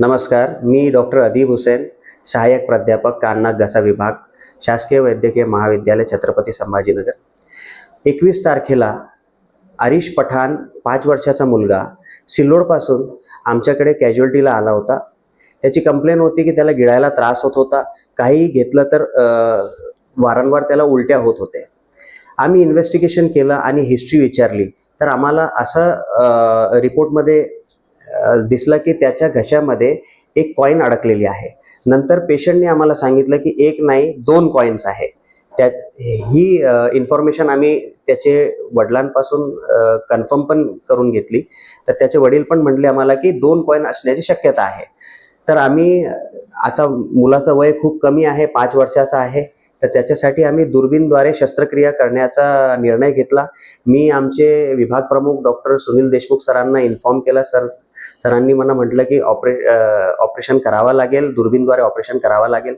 नमस्कार मी डॉक्टर अदीब हुसेन सहाय्यक प्राध्यापक कान्ना घसा विभाग शासकीय वैद्यकीय महाविद्यालय छत्रपती संभाजीनगर. एकवीस तारखेला आरिश पठाण पाच वर्षाचा मुलगा सिल्लोडपासून आमच्याकडे कॅज्युअल्टीला आला होता. त्याची कंप्लेन होती की त्याला गिळायला त्रास होत होता. काही घेतलं तर वारंवार त्याला उलट्या होत होते आम्ही इन्व्हेस्टिगेशन केलं आणि हिस्ट्री विचारली. तर आम्हाला असं रिपोर्टमध्ये दिसलं की त्याच्या घशामध्ये एक कॉईन अडकलेली आहे. नंतर पेशंटने आम्हाला सांगितलं की एक नाही दोन कॉईन्स आहे. त्या ही इन्फॉर्मेशन आम्ही त्याचे वडिलांपासून कन्फर्म पण करून घेतली. तर त्याचे वडील पण म्हणले आम्हाला की दोन कॉईन असण्याची शक्यता आहे. तर आम्ही आता मुलाचं वय खूप कमी आहे पाच वर्षाचा आहे. तर त्याच्यासाठी आम्ही दुर्बीनद्वारे शस्त्रक्रिया करण्याचा निर्णय घेतला. मी आमचे विभाग प्रमुख डॉक्टर सुनील देशमुख सरांना इन्फॉर्म केला. सर सरांनी मला म्हटलं की ऑपरे ऑपरेशन करावं लागेल दुर्बीनद्वारे ऑपरेशन करावं लागेल.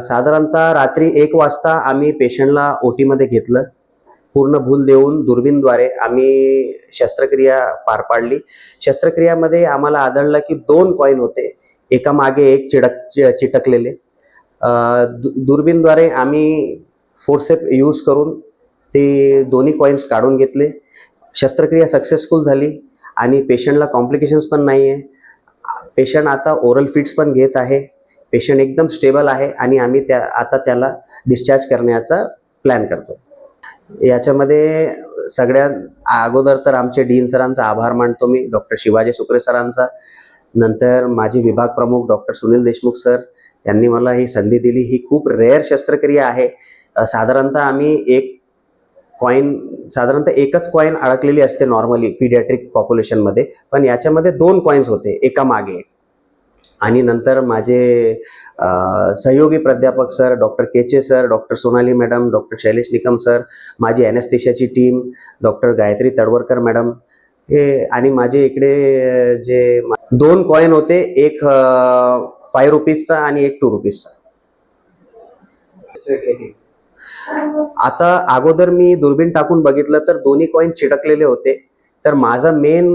साधारणतः रात्री एक वाजता आम्ही पेशंटला ओटीमध्ये घेतलं. पूर्ण भूल देऊन दुर्बीनद्वारे आम्ही शस्त्रक्रिया पार पाडली. शस्त्रक्रियामध्ये आम्हाला आढळलं की दोन कॉईन होते. एका मागे एक चिडक चि- चिटकलेले. दुर्बीनद्वारे आम्ही फोर्सेप यूज करून ते दोन्ही कॉईन्स काढून घेतले. शस्त्रक्रिया सक्सेसफुल झाली आणि पेशंटला कॉम्प्लिकेशन्स पण नाही आहे पेशंट आता ओरल फिट्स पण घेत आहे. पेशंट एकदम स्टेबल आहे आणि आम्ही त्या आता त्याला डिस्चार्ज करण्याचा प्लॅन करतो. याच्यामध्ये सगळ्यात अगोदर तर आमचे डीन सरांचा आभार मानतो मी डॉक्टर शिवाजी सुक्रे सरांचा. नंतर माझे विभाग प्रमुख डॉक्टर सुनील देशमुख सर त्यांनी मला ही संधी दिली. ही खूप रेअर शस्त्रक्रिया आहे. साधारणतः आम्ही एक कॉईन साधारणतः एकच कॉईन अडकलेली असते नॉर्मली पीडियाट्रिक पॉप्युलेशनमध्ये पण याच्यामध्ये दोन कॉईन्स होते एका मागे. आणि नंतर माझे सहयोगी प्राध्यापक सर डॉक्टर केचे sir doctor Sonali madam doctor Shailesh Nikam sir माझी ॲनेस्थेशियाची team doctor Gayatri Tadvarkar madam हे आणि माझे इकडे जे दोन कॉईन होते एक फाय रुपीजचा आणि एक टू रुपीजचा आता अगोदर मी दुर्बीण टाकून बघितलं तर दोन्ही कॉईन चिटकलेले होते. तर माझा मेन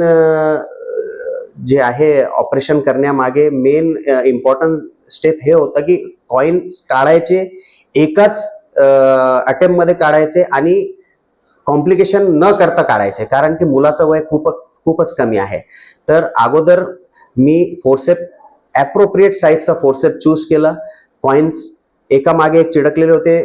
जे आहे ऑपरेशन करण्यामागे मेन इम्पॉर्टंट स्टेप हे होतं की कॉईन काढायचे एकाच अटेम्प्टमध्ये काढायचे आणि कॉम्प्लिकेशन न करता काढायचे. कारण की मुलाचं वय खूप खूपच कमी आहे. तर अगोदर मी फोरसेप ॲप्रोप्रिएट साईजचा फोर्सेप चूज केला. कॉईन्स एका मागे एक चिडकलेले होते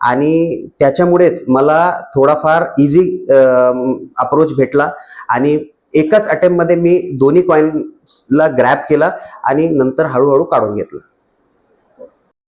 आणि त्याच्यामुळेच मला थोडाफार इझी अप्रोच भेटला. आणि एकाच अटेम्प्टमध्ये मी दोन्ही कॉईन्सला ग्रॅप केला आणि नंतर हळूहळू काढून घेतलं.